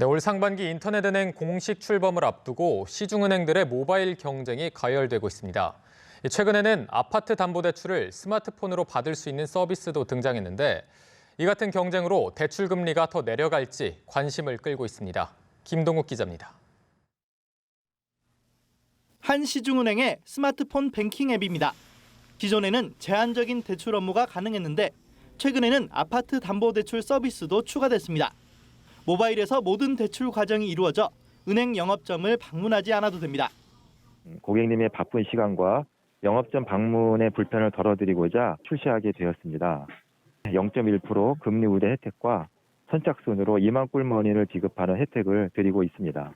네, 올 상반기 인터넷은행 공식 출범을 앞두고 시중은행들의 모바일 경쟁이 가열되고 있습니다. 최근에는 아파트 담보대출을 스마트폰으로 받을 수 있는 서비스도 등장했는데 이 같은 경쟁으로 대출 금리가 더 내려갈지 관심을 끌고 있습니다. 김동욱 기자입니다. 한 시중은행의 스마트폰 뱅킹 앱입니다. 기존에는 제한적인 대출 업무가 가능했는데 최근에는 아파트 담보대출 서비스도 추가됐습니다. 모바일에서 모든 대출 과정이 이루어져 은행 영업점을 방문하지 않아도 됩니다. 고객님의 바쁜 시간과 영업점 방문의 불편을 덜어드리고자 출시하게 되었습니다. 0.1% 금리 우대 혜택과 선착순으로 2만 꿀머니를 지급하는 혜택을 드리고 있습니다.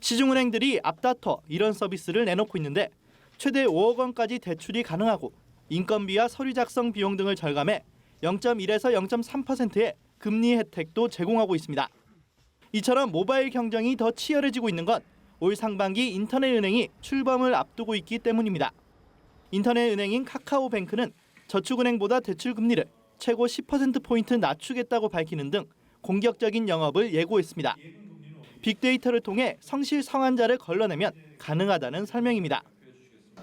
시중은행들이 앞다퉈 이런 서비스를 내놓고 있는데 최대 5억 원까지 대출이 가능하고 인건비와 서류 작성 비용 등을 절감해 0.1에서 0.3%의 금리 혜택도 제공하고 있습니다. 이처럼 모바일 경쟁이 더 치열해지고 있는 건 올 상반기 인터넷 은행이 출범을 앞두고 있기 때문입니다. 인터넷 은행인 카카오뱅크는 저축은행보다 대출 금리를 최고 10%포인트 낮추겠다고 밝히는 등 공격적인 영업을 예고했습니다. 빅데이터를 통해 성실 성환자를 걸러내면 가능하다는 설명입니다.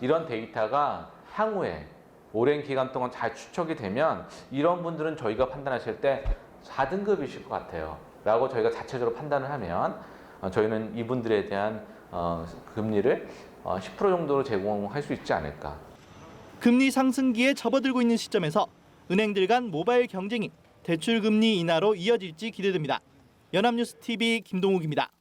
이런 데이터가 향후에 오랜 기간 동안 잘 추적이 되면 이런 분들은 저희가 판단하실 때 4등급이실 것 같아요. 라고 저희가 자체적으로 판단을 하면 어, 저희는 이분들에 대한 어, 금리를 어, 10% 정도로 제공할 수 있지 않을까. 금리 상승기에 접어들고 있는 시점에서 은행들 간 모바일 경쟁이 대출 금리 인하로 이어질지 기대됩니다. 연합뉴스 TV 김동욱입니다.